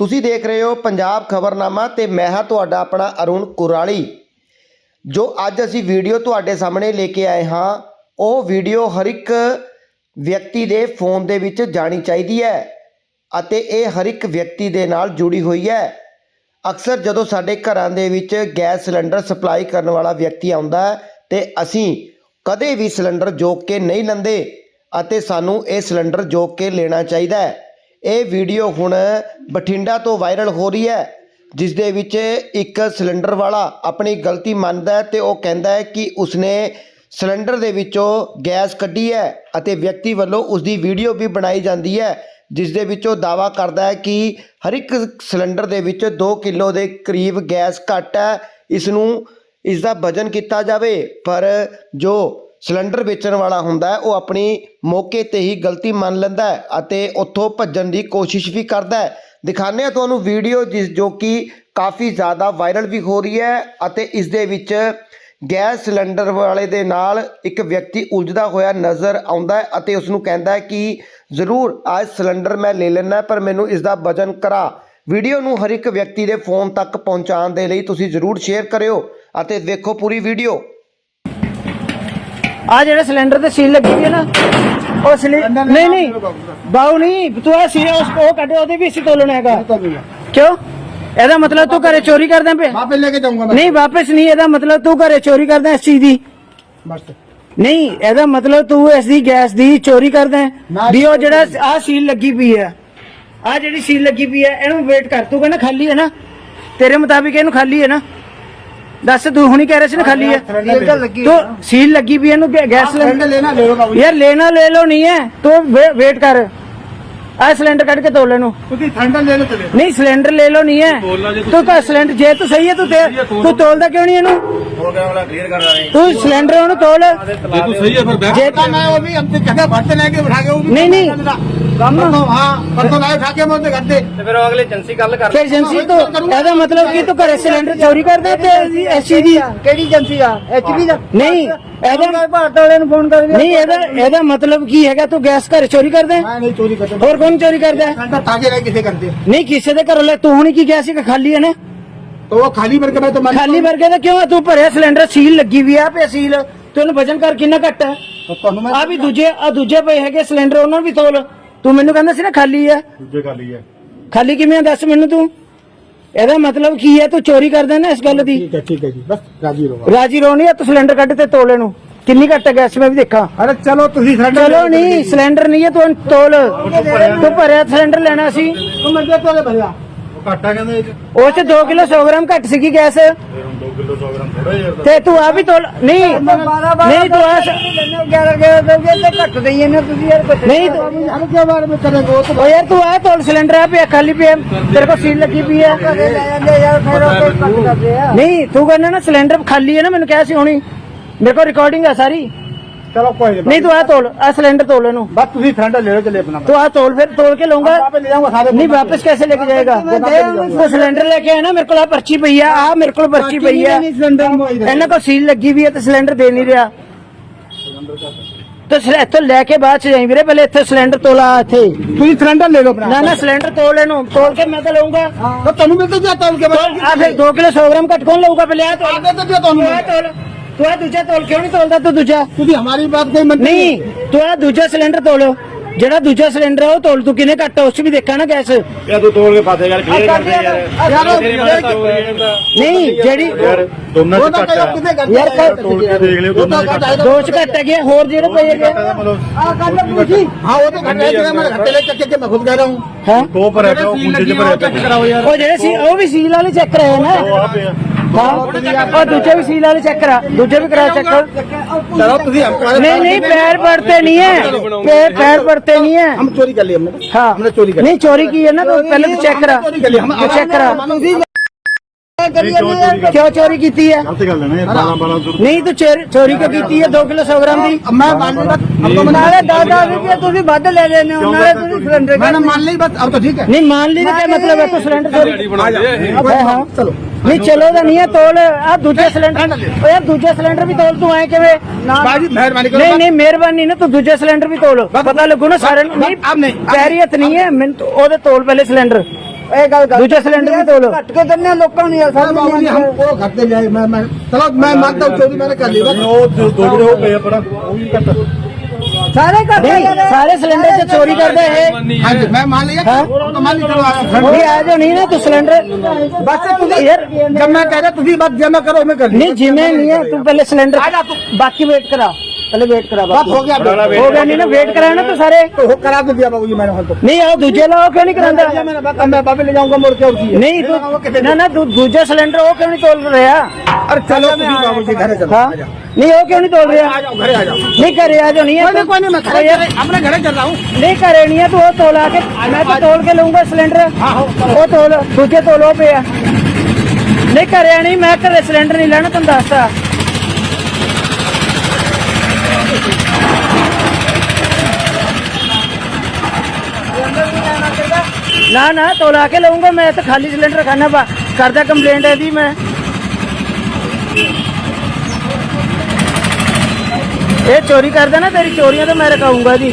ਤੁਸੀਂ ਦੇਖ ਰਹੇ ਹੋ ਪੰਜਾਬ ਖਬਰਨਾਮਾ ਤੇ ਮੈਂ ਹਾਂ ਤੁਹਾਡਾ ਆਪਣਾ ਅਰੁਣ ਕੁਰਾਲੀ। ਜੋ ਅੱਜ ਅਸੀਂ ਵੀਡੀਓ ਤੁਹਾਡੇ ਸਾਹਮਣੇ ਲੈ ਕੇ ਆਏ ਹਾਂ, ਉਹ ਵੀਡੀਓ ਹਰ ਇੱਕ ਵਿਅਕਤੀ ਦੇ ਫੋਨ ਦੇ ਵਿੱਚ ਜਾਣੀ ਚਾਹੀਦੀ ਹੈ ਅਤੇ ਇਹ ਹਰ ਇੱਕ ਵਿਅਕਤੀ ਦੇ ਨਾਲ ਜੁੜੀ ਹੋਈ ਹੈ। ਅਕਸਰ ਜਦੋਂ ਸਾਡੇ ਘਰਾਂ ਦੇ ਵਿੱਚ ਗੈਸ ਸਿਲੰਡਰ ਸਪਲਾਈ ਕਰਨ ਵਾਲਾ ਵਿਅਕਤੀ ਆਉਂਦਾ ਹੈ, ਤੇ ਅਸੀਂ ਕਦੇ ਵੀ ਸਿਲੰਡਰ ਜੋਕ ਕੇ ਨਹੀਂ ਲੈਂਦੇ ਅਤੇ ਸਾਨੂੰ ਇਹ ਸਿਲੰਡਰ ਜੋਕ ਕੇ ਲੈਣਾ ਚਾਹੀਦਾ ਹੈ। ਇਹ ਵੀਡੀਓ ਹੁਣ ਬਠਿੰਡਾ ਤੋਂ ਵਾਇਰਲ ਹੋ ਰਹੀ ਹੈ, ਜਿਸ ਦੇ ਵਿੱਚ ਇੱਕ ਸਿਲੰਡਰ ਵਾਲਾ ਆਪਣੀ ਗਲਤੀ ਮੰਨਦਾ ਹੈ ਤੇ ਉਹ ਕਹਿੰਦਾ ਹੈ ਕਿ ਉਸਨੇ ਸਿਲੰਡਰ ਦੇ ਵਿੱਚੋਂ ਗੈਸ ਕੱਢੀ ਹੈ ਅਤੇ ਵਿਅਕਤੀ ਵੱਲੋਂ ਉਸ ਦੀ ਵੀਡੀਓ ਵੀ ਬਣਾਈ ਜਾਂਦੀ ਹੈ, ਜਿਸ ਦੇ ਵਿੱਚ ਉਹ ਦਾਵਾ ਕਰਦਾ ਹੈ ਕਿ ਹਰ ਇੱਕ ਸਿਲੰਡਰ ਦੇ ਵਿੱਚ 2 ਕਿਲੋ ਦੇ ਕਰੀਬ ਗੈਸ ਘੱਟ ਹੈ, ਇਸ ਨੂੰ, ਇਸ ਦਾ ਵਜਨ ਕੀਤਾ ਜਾਵੇ, ਪਰ ਜੋ ਸਿਲੰਡਰ ਵੇਚਣ ਵਾਲਾ ਹੁੰਦਾ ਉਹ ਆਪਣੀ ਮੌਕੇ ਤੇ ਹੀ ਗਲਤੀ ਮੰਨ ਲੈਂਦਾ ਅਤੇ ਉੱਥੋਂ ਭੱਜਣ ਦੀ ਕੋਸ਼ਿਸ਼ ਵੀ ਕਰਦਾ ਹੈ। ਦਿਖਾਉਂਦੇ ਹਾਂ ਤੁਹਾਨੂੰ ਵੀਡੀਓ ਜਿਸ ਜੋ ਕਿ ਕਾਫੀ ਜ਼ਿਆਦਾ ਵਾਇਰਲ ਵੀ ਹੋ ਰਹੀ ਹੈ ਅਤੇ ਇਸ ਦੇ ਵਿੱਚ ਗੈਸ ਸਿਲੰਡਰ ਵਾਲੇ ਦੇ ਨਾਲ ਇੱਕ ਵਿਅਕਤੀ ਉਲਝਦਾ ਹੋਇਆ ਨਜ਼ਰ ਆਉਂਦਾ ਹੈ ਅਤੇ ਉਸ ਨੂੰ ਕਹਿੰਦਾ ਹੈ ਕਿ ਜ਼ਰੂਰ ਅੱਜ ਸਿਲੰਡਰ ਮੈਂ ਲੈ ਲੈਣਾ ਪਰ ਮੈਨੂੰ ਇਸ ਦਾ ਵਜਨ ਕਰਾ। ਵੀਡੀਓ ਨੂੰ ਹਰ ਇੱਕ ਵਿਅਕਤੀ ਦੇ ਫੋਨ ਤੱਕ ਪਹੁੰਚਾਉਣ ਦੇ ਲਈ ਤੁਸੀਂ ਜ਼ਰੂਰ ਸ਼ੇਅਰ ਕਰਿਓ ਅਤੇ ਵੇਖੋ ਪੂਰੀ ਵੀਡੀਓ। ਆ ਜਿਹੜੇ ਸਿਲੰਡਰ ਤੇ ਸੀਲ ਲੱਗੀ ਹੋਈ ਹੈ ਨਾ ਉਹ ਸਿਲੀ ਨਹੀਂ ਨਹੀਂ ਬਾਉ ਨਹੀਂ ਤੂੰ ਆ ਸੀ ਉਸ ਉਹ ਕੱਢ ਉਹਦੇ ਵੀ ਅਸੀਂ ਤੋਲਣਾ ਹੈਗਾ। ਕਿਉਂ? ਇਹਦਾ ਮਤਲਬ ਤੂੰ ਘਰੇ ਚੋਰੀ ਕਰਦਾ ਪਿਆ? ਵਾਪਸ ਲੈ ਕੇ ਜਾਊਂਗਾ ਨਹੀਂ ਵਾਪਸ ਨਹੀਂ ਇਹਦਾ ਮਤਲਬ ਤੂੰ ਘਰੇ ਚੋਰੀ ਕਰਦਾ ਇਸ ਚੀਜ਼ ਦੀ। ਨਹੀਂ ਇਹਦਾ ਮਤਲਬ ਤੂੰ ਇਸ ਗੈਸ ਦੀ ਚੋਰੀ ਕਰਦਾ ਵੀ ਉਹ ਜਿਹੜਾ ਆ ਸੀਲ ਲੱਗੀ ਪਈ ਹੈ ਆ ਜਿਹੜੀ ਸੀਲ ਲੱਗੀ ਪਈ ਹੈ ਇਹਨੂੰ ਵੇਟ ਕਰ ਤੂੰ ਕਹਿੰਦਾ ਖਾਲੀ ਹੈ ਨਾ? ਤੇਰੇ ਮੁਤਾਬਿਕ ਇਹਨੂੰ ਖਾਲੀ ਹੈ ਨਾ? ਦੱਸ ਤੂੰ ਹੁਣੀ ਕਹਿ ਰਿਹਾ ਸੀ ਨਾ ਖਾਲੀ ਹੈ सिलेंडर लगी ਤੂੰ ਸੀਲ ਲੱਗੀ ਪਈ ਹੈ ਇਹਨੂੰ ਗੈ- ਗੈਸ ਸਿਲੰਡਰ सिलेंडर लेना ले लो बाबू ਯਾਰ ਲੈਣਾ ਲੈ ਲੋ ਨਹੀਂ ਹੈ ਤੂੰ ਵੇ- ਵੇਟ ਕਰ ਆ ਸਿਲੰਡਰ ਕੱਢ ਕੇ ਤੋਲ ਇਹਨੂੰ ਤੁਸੀਂ सिलेंडर ले लो चले ਨਹੀਂ ਸਿਲੰਡਰ ਲੈ ਲੋ ਨਹੀਂ ਹੈ ਤੂੰ ਤਾਂ ਸਿਲੰਡਰ ਜੇ ਤੂੰ ਸਹੀ ਹੈ ਤੂੰ ਤੇ- ਤੂੰ ਤੋਲਦਾ ਕਿਉਂ ਨਹੀਂ ਇਹਨੂੰ हो गया वाला क्लियर कर रहा है ਤੂੰ ਸਿਲੰਡਰ ਉਹਨੂੰ ਤੋਲ ਜੇ ਤੂੰ ਸਹੀ ਹੈ ਫਿਰ ਬੈਠ ਜੇ कहता मैं वो भी अपने जगह भरते लेके बिठा के वो भी नहीं, नहीं। ਕੰਮ। ਪਰਸੋਂ ਹਾਂ ਪਰਸੋਂ ਆਏ ਠਾਕੇ ਮੋਂ ਤੇ ਕਰਦੇ ਤੇ ਫਿਰ ਉਹ ਅਗਲੇ ਏਜੰਸੀ ਗੱਲ ਕਰ ਫਿਰ ਏਜੰਸੀ ਤੋਂ ਇਹਦਾ ਮਤਲਬ ਕਿ ਤੂੰ ਘਰੇ ਸਿਲੰਡਰ ਚੋਰੀ ਕਰਦਾ ਤੇ ਐਸਸੀ ਦੀ ਕਿਹੜੀ ਏਜੰਸੀ ਆ? ਐਚਪੀ ਦਾ? ਨਹੀਂ ਇਹਦਾ ਭਾਰਤ ਵਾਲਿਆਂ ਨੂੰ ਫੋਨ ਕਰ ਨਹੀਂ ਇਹਦਾ ਇਹਦਾ ਮਤਲਬ ਕੀ ਹੈਗਾ? ਤੂੰ ਗਿਆ ਸੀਲ ਲੱਗੀ ਘੱਟ ਹੈ? ਵੀ ਦੂਜੇ ਦੂਜੇ ਪਏ ਹੈਗੇ ਸਿਲੰਡਰ ਉਹਨਾਂ ਨੂੰ ਵੀ ਤੋਲ। ਤੂੰ ਮੈਨੂੰ ਕਹਿੰਦਾ ਸੀ ਨਾ ਖਾਲੀ ਹੈ ਦੂਜੇ ਖਾਲੀ ਹੈ ਖਾਲੀ ਕਿਵੇਂ ਆ? ਦੱਸ ਮੈਨੂੰ ਤੂੰ? ਇਹਦਾ ਮਤਲਬ ਕੀ ਹੈ ਤੂੰ ਚੋਰੀ ਕਰਦਾ ਨਾ ਇਸ ਗੱਲ ਦੀ। ਠੀਕ ਹੈ ਠੀਕ ਹੈ ਜੀ। ਬਸ ਰਾਜੀ ਰਹੋ। ਰਾਜੀ ਰੋਣੀ ਆ ਤੂੰ ਸਿਲੰਡਰ ਕੱਢ ਤੇ ਤੋਲ ਇਹਨੂੰ। ਕਿੰਨੀ ਘੱਟ ਹੈ ਗੈਸ? ਮੈਂ ਵੀ ਦੇਖਾਂ। ਅਰੇ ਚਲੋ ਤੁਸੀਂ ਸਿਲੰਡਰ ਚਲੋ ਨਹੀਂ ਸਿਲੰਡਰ ਨਹੀਂ ਹੈ ਤੂੰ ਤੋਲ। ਤੂੰ ਭਰਿਆ। ਸਿਲੰਡਰ ਲੈਣਾ ਸੀ। ਤੂੰ ਮੈਂ ਦੇ ਤੋਲੇ ਭਰਿਆ। ਘਾਟਾ ਕਹਿੰਦੇ ਇਹ ਚ ਉਹ ਚ 2 ਕਿਲੋ 100 ਗ੍ਰਾਮ ਘੱਟ ਸੀਗੀ ਗੈਸ ਫਿਰ ਹੁਣ 2 ਕਿਲੋ 100 ਗ੍ਰਾਮ ਥੋੜਾ ਜਿਹਾ ਤੇ ਤੂੰ ਆ ਵੀ ਤੋਲ ਨਹੀਂ ਨਹੀਂ ਤੂੰ ਆ 11 11 ਦੋਗੇ ਤੇ ਘੱਟ ਦਈਏ ਨਾ ਤੁਸੀਂ ਯਾਰ ਕੁਛ ਨਹੀਂ ਤੂੰ- ਹਮ ਕਿਉਂ ਬਾਰੇ ਵਿੱਚ ਕਰੇਗੇ ਉਹ ਓ ਯਾਰ ਤੂੰ ਆ ਤੋਲ ਸਿਲੰਡਰ ਆ ਪਿਆ ਖਾਲੀ ਪਿਆ ਤੇਰੇ ਕੋਲ ਸੀਲ ਲੱਗੀ ਪਈ ਯਾਰ ਆ ਨਹੀਂ ਤੂੰ ਕਹਿੰਦਾ ਨਾ ਸਿਲੰਡਰ ਖਾਲੀ ਹੈ ਨਾ ਮੈਨੂੰ ਕਿਹਾ ਸੀ ਹੁਣੀ ਮੇਰੇ ਕੋਲ ਰਿਕਾਰਡਿੰਗ ਆ ਸਾਰੀ ਚਲੋ ਕੋਈ ਨਹੀਂ ਨਹੀਂ ਤੂੰ ਆ ਤੋਲ ਆ ਸਿਲੰਡਰ ਤੋਲ ਇਹਨੂੰ ਬਸ ਤੁਸੀਂ ਸਿਲੰਡਰ ਲੈ ਲਓ ਚਲੇ ਆਪਣਾ ਤੂੰ ਆ ਤੋਲ ਫਿਰ ਤੋਲ ਕੇ ਲਊਂਗਾ ਆਪੇ ਲੈ ਜਾਊਂਗਾ ਸਾਰੇ ਨਹੀਂ ਵਾਪਸ कैसे लेके जाएगा ਤੂੰ ਸਿਲੰਡਰ ਲੈ ਕੇ ਆਇਆ ਨਾ ਮੇਰੇ ਕੋਲ ਆ ਪਰਚੀ ਪਈ ਆ ਆ ਮੇਰੇ ਕੋਲ ਪਰਚੀ ਪਈ ਆ ਸਿਲੰਡਰ ਇਹਨਾਂ ਕੋਲ ਸੀਲ ਲੱਗੀ ਵੀ ਹੈ ਤੇ ਸਿਲੰਡਰ ਦੇ ਨਹੀਂ ਰਿਹਾ ਤੇ ਸਿਲ- ਇੱਥੋਂ ਲੈ ਕੇ ਬਾਅਦ ਚ ਜਾਈ ਵੀਰੇ ਪਹਿਲੇ ਇੱਥੇ ਸਿਲੰਡਰ ਤੋਲਾ ਇੱਥੇ ਤੁਸੀਂ ਸਿਲੰਡਰ ਲੈ ਲਓ ਆਪਣਾ ਨਾ ਨਾ ਸਿਲੰਡਰ ਤੋਲ ਇਹਨੂੰ ਤੋਲ ਕੇ ਮੈਂ ਤਾਂ ਲਊਂਗਾ ਤਾਂ ਤੁਹਾਨੂੰ ਮਿਲ ਤਾਂ ਜਾਤਾ ਉਨਕੇ ਤੋਲ ਆ ਫਿਰ 2 ਕਿਲੋ 100 ਗ੍ਰਾਮ ਘੱਟ ਕੌਣ ਲਊਗਾ ਪਹਿਲੇ ਆ ਤੋਲ ਆਗੇ ਤਾਂ ਦਿਓ ਤੁਹਾਨੂੰ ਤੂੰ ਆ ਤੋਲ ਤੂੰ ਆ ਦੂਜਾ ਤੋਲ ਕਿਉਂ ਨਹੀਂ ਤੋਲਦਾ ਤੂੰ ਦੂਜਾ ਤੁਸੀਂ ਹਮਾਰੀ ਬਾਤ ਕੋਈ ਮੰਨते ਨਹੀਂ ਤੂੰ ਆ ਦੂਜਾ ਸਿਲੰਡਰ ਤੋਲ ਜਿਹੜਾ ਦੂਜਾ ਸਿਲੰਡਰ ਆ ਉਹ ਤੋਲ ਤੂੰ ਕਿਨੇ ਘੱਟ ਉਸ ਵੀ ਦੇਖਾ ਨਾ ਗੈਸ ਯਾ ਤੂੰ ਤੋੜ ਕੇ ਫਾਦੇ ਯਾਰ ਕਲੀਅਰ ਕਰ ਯਾਰ ਨਹੀਂ ਜਿਹੜੀ ਦੋਨਾਂ ਚ ਘੱਟ ਆ ਯਾਰ ਤੋੜ ਕੇ ਦੇਖ ਲਿਓ ਦੋਨਾਂ ਚ ਘੱਟ ਆ ਦੋ ਚ ਘੱਟ ਹੈਗੇ ਹੋਰ ਜਿਹੜੇ ਪਏ ਹੈਗੇ ਮਤਲਬ ਆ ਗੱਲ ਪੂਛੀ ਹਾਂ ਉਹ ਤਾਂ ਘੱਟ ਹੈ ਮੈਂ ਘੱਟੇ ਲੈ ਚੱਕੇ ਕੇ ਮੈਂ ਖੁਦ ਕਹਿ ਰਹਾ ਹੂੰ ਹਾਂ ਦੋ ਪਰ ਹੈਗਾ ਉਹ ਕੁੰਡੇ ਚ ਭਰਿਆ ਉਹ ਜਿਹੜੇ ਸੀ ਉਹ ਵੀ ਸੀਲ ਵਾਲੇ ਚੈੱਕ ਕਰਾਏ ਉਹ ਨਾ ਹਾਂ ਉਹ ਦੂਜੇ ਵੀ ਸੀਲ ਵਾਲੇ ਚੈੱਕ ਕਰਾ ਦੂਜੇ ਵੀ ਕਰਾ ਚੈੱਕ चलो ਤੁਸੀਂ हम नहीं नहीं पैर पड़ते नहीं है पैर पैर पड़ते नहीं है हम चोरी कर लिए हमने हाँ हमने चोरी कर नहीं चोरी की है ना तो पहले तो चेक करा चोरी कर लिया हम तो चेक करा क्यों चोरी की है ਗਲਤ ਗੱਲ ਹੈ ਨਾ ਇਹ 12 12 ਜ਼ਰੂਰ नहीं तो चोरी चोरी क्यों की है दो किलो सौ ग्राम दी अब मैं मान ली बस अब तो ਨਾਲੇ 10 ਰੁਪਏ ਤੁਸੀਂ ਵੱਧ ਲੈ ਲੈਣੇ ਹੋ ਨਾਲੇ ਤੁਸੀਂ ਸਿਲੰਡਰ मैंने मान ली बस अब तो ठीक है ਨਹੀਂ ਮੰਨ ਲਈ ਤਾਂ ਕਿਆ ਮਤਲਬ ਹੈ ਤੂੰ ਸਿਲੰਡਰ ਚੋਰੀ अब हाँ, हाँ। चलो ਨਹੀਂ ਚਲੋ ਤਾਂ ਨਹੀਂ ਹੈ ਤੋਲ ਆ ਦੂਜੇ ਸਿਲੰਡਰ ਓ ਯਾਰ ਦੂਜੇ ਸਿਲੰਡਰ ਵੀ ਤੋਲ ਤੂੰ ਐ ਕਿਵੇਂ बाजी मेहरबानी करो ਨਹੀਂ ਨਹੀਂ ਮਿਹਰਬਾਨੀ ਨਾ ਤੂੰ ਦੂਜੇ ਸਿਲੰਡਰ ਵੀ ਤੋਲ ਪਤਾ ਲੱਗੂ ਨਾ ਸਾਰਿਆਂ ਨੂੰ ਨਹੀਂ अब नहीं ਪੈਰੀਅਤ ਨਹੀਂ ਹੈ ਮੈਨੂੰ ਤਾਂ ਉਹਦੇ ਤੋਲ ਪਹਿਲੇ ਸਿਲੰਡਰ ਇਹ ਗੱਲ ਗੱਲ ਦੂਜੇ ਸਿਲੰਡਰ ਵੀ ਤੋਲੋ। ਘੱਟ ਕੇ ਦਿੰਨੇ ਲੋਕਾਂ ਨੂੰ ਯਾਰ साहब बाबू जी हम वो घर पे जाए मैं मैं चलो मैं मानता हूँ चोरी मैंने कर ਉਹ ਦੋ ਜਿਹੜੇ ਉਹ ਪਏ ਆਪਣਾ ਉਹ ਵੀ ਕੱਟ ਸਾਰੇ ਘੱਟ ਨਹੀਂ ਸਾਰੇ ਸਿਲੰਡਰ ਚ ਚੋਰੀ ਕਰਦੇ ਇਹ। हाँ जी मैं मान लिया तो मान लिया चलो आया। ਵੀ ਆ ਜੋ ਨਹੀਂ ਨਾ ਤੂੰ ਸਿਲੰਡਰ बस से तुझे यार जब मैं कह रहा तुझे बात जमा करो मैं ਨਹੀਂ ਜਿਵੇਂ ਨਹੀਂ ਹੈ ਤੂੰ ਪਹਿਲੇ ਸਿਲੰਡਰ ਬਾਕੀ ਵੇਟ ਕਰਾ। पहले वेट करा बात हो गया हो गया नहीं ना वेट कराया ना तो सारे तो करा तो दिया बाबू जी मैंने हल तो नहीं और दूजे लाओ क्यों नहीं करांदा मैं बाबे ले जाऊंगा मोड़ के और की नहीं तो ना ना दूजे सिलेंडर वो क्यों नहीं तोल रहा अरे चलो बाबू जी घर चलो नहीं वो क्यों नहीं तोल रहा नहीं करे आ जाओ नहीं अपने घर चल रहा हूँ नहीं करे नहीं है तो वो तोला के मैं तो तोल के लूंगा सिलेंडर वो तोल दूजे तोलो पे नहीं करे नहीं मैं करे सिलेंडर नहीं लेना तुम दसता ਨਾ ਨਾ, ਤੋਲਾ ਕੇ ਲਊਂਗਾ ਮੈਂ ਤਾਂ ਖਾਲੀ ਸਿਲੰਡਰ ਖਾਣਾ ਬਾ ਕਰਦਾ ਕੰਪਲੇਂਟ ਇਹਦੀ ਮੈਂ। ਇਹ ਚੋਰੀ ਕਰਦਾ ਨਾ ਤੇਰੀ ਚੋਰੀਆਂ ਤਾਂ ਮੈਂ ਰਕਾਉਂਗਾ ਜੀ